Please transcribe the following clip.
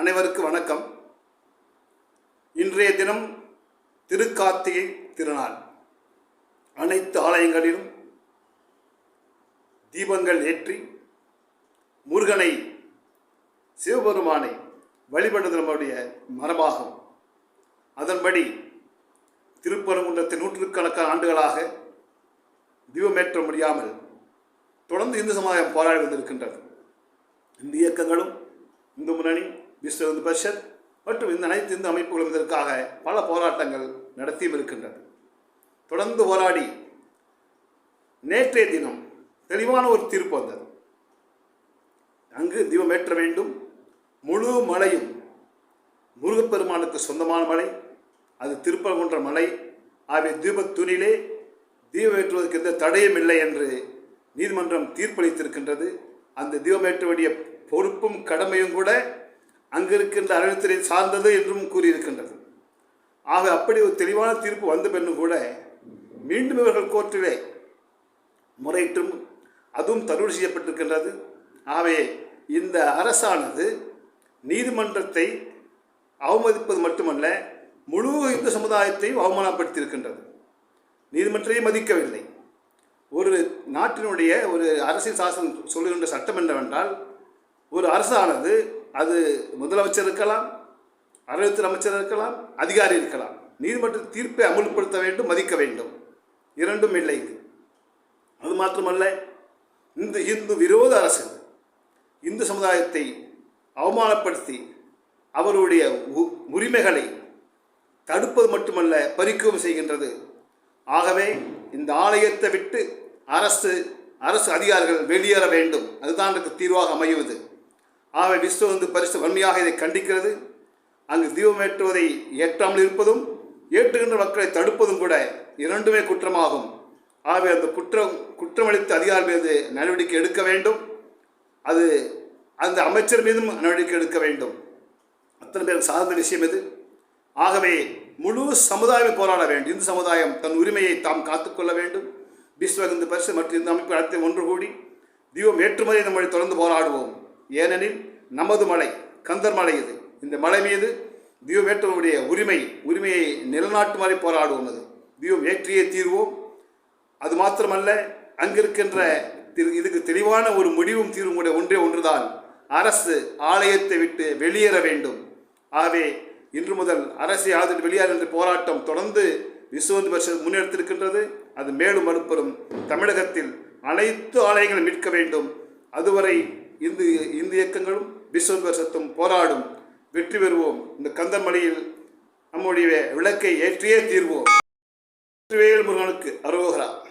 அனைவருக்கு வணக்கம். இன்றைய தினம் திருக்கார்த்திகை திருநாள். அனைத்து ஆலயங்களிலும் தீபங்கள் ஏற்றி முருகனை சிவபெருமானை வழிபடுவது நம்முடைய மரபாகும். அதன்படி திருப்பரங்குன்றத்தில் நூற்றுக்கணக்கான ஆண்டுகளாக தீபமேற்ற முடியாமல் தொடர்ந்து இந்து சமுதாயம் போராடி வந்திருக்கின்றது. இந்த இயக்கங்களும் இந்து முன்னணி மிஸ்டர் இந்து பரிஷத் மற்றும் இந்த அனைத்து இந்து அமைப்புகளும் இதற்காக பல போராட்டங்கள் நடத்தியும் இருக்கின்றது. தொடர்ந்து போராடி நேற்றைய தினம் தெளிவான ஒரு தீர்ப்பு வந்தது. அங்கு தீபம் ஏற்ற வேண்டும். முழு மலையும் முருகப்பெருமானுக்கு சொந்தமான மலை. அது திருப்பரங்குன்ற மலை. ஆகிய தீபத்துணிலே தீபம் ஏற்றுவதற்கு எந்த தடையும் இல்லை என்று நீதிமன்றம் தீர்ப்பளித்திருக்கின்றது. அந்த தீபம் ஏற்ற வேண்டிய பொறுப்பும் கடமையும் கூட அங்கு இருக்கின்ற அறநிலைத்துறை சார்ந்தது என்றும் கூறியிருக்கின்றது. ஆக அப்படி ஒரு தெளிவான தீர்ப்பு வந்த பின்னும் கூட மீண்டும் இவர்கள் கோர்ட்டிலே முறையிட்டும் அதுவும் தருள் செய்யப்பட்டிருக்கின்றது. ஆகவே இந்த அரசானது நீதிமன்றத்தை அவமதிப்பது மட்டுமல்ல முழு இந்து சமுதாயத்தையும் அவமானப்படுத்தியிருக்கின்றது. நீதிமன்றத்தை மதிக்கவில்லை. ஒரு நாட்டினுடைய ஒரு அரசியல் சாசனம் சொல்லுகின்ற சட்டம் என்னவென்றால் ஒரு அரசானது அது முதலமைச்சர் இருக்கலாம் அறநிலையத்துறை அமைச்சர் இருக்கலாம் அதிகாரி இருக்கலாம். நீதிமன்ற தீர்ப்பை அமுல்படுத்த வேண்டும் மதிக்க வேண்டும். இரண்டும் இல்லை இது அது மாத்திரமல்ல இந்த இந்து விரோத அரசு இந்து சமுதாயத்தை அவமானப்படுத்தி அவருடைய உ- உரிமைகளை தடுப்பது மட்டுமல்ல பறிக்கவும் செய்கின்றது. ஆகவே இந்த ஆலயத்தை விட்டு அரசு அரசு அதிகாரிகள் வெளியேற வேண்டும். அதுதான் எனக்கு தீர்வாக அமையுவது ஆகவே விஸ்வ வந்து பரிசு வன்மையாக இதை கண்டிக்கிறது. அங்கு தீபமேற்றுவதை ஏற்றாமல் இருப்பதும் ஏற்றுகின்ற மக்களை தடுப்பதும் கூட இரண்டுமே குற்றமாகும். ஆகவே அந்த குற்றம் குற்றமளித்த அதிகாரி மீது நடவடிக்கை எடுக்க வேண்டும். அது அந்த அமைச்சர் மீதும் நடவடிக்கை எடுக்க வேண்டும். அத்தனை பேர் சார்ந்த விஷயம் இது. ஆகவே முழு சமுதாயம் போராட வேண்டும். இந்து சமுதாயம் தன் உரிமையை தாம் காத்துக்கொள்ள வேண்டும். விஸ்வ இந்து பரிசு மற்றும் இந்த அமைப்பு அனைத்தையும் ஒன்று கூடி தீபம் ஏற்றுமதி நம்மளை தொடர்ந்து போராடுவோம். ஏனெனில் நமது மலை கந்தர் மலை இது. இந்த மலை மீது தீபம் ஏற்றவனுடைய உரிமை உரிமையை நிலநாட்டு மாதிரி போராடுவோம் அது தீபம் ஏற்றியே தீர்வோம். அது மாத்திரமல்ல அங்கிருக்கின்ற திரு- இதுக்கு தெளிவான ஒரு முடிவும் தீர்வும் கூட ஒன்றே ஒன்றுதான். அரசு ஆலயத்தை விட்டு வெளியேற வேண்டும். ஆகவே இன்று முதல் அரசை ஆதரவு வெளியேற என்ற போராட்டம் தொடர்ந்து விஸ்வந்து பரிஷத் முன்னெடுத்திருக்கின்றது. அது மேலும் மறுப்பெறும் தமிழகத்தில் அனைத்து ஆலயங்களும் மீட்க வேண்டும். அதுவரை இந்து இந்து இயக்கங்களும் விஸ்வ சத்தம் போராடும். வெற்றி பெறுவோம். இந்த கந்தமலையில் நம்முடைய விளக்கை ஏற்றியே தீர்வோம். முருகனுக்கு அரோகரா.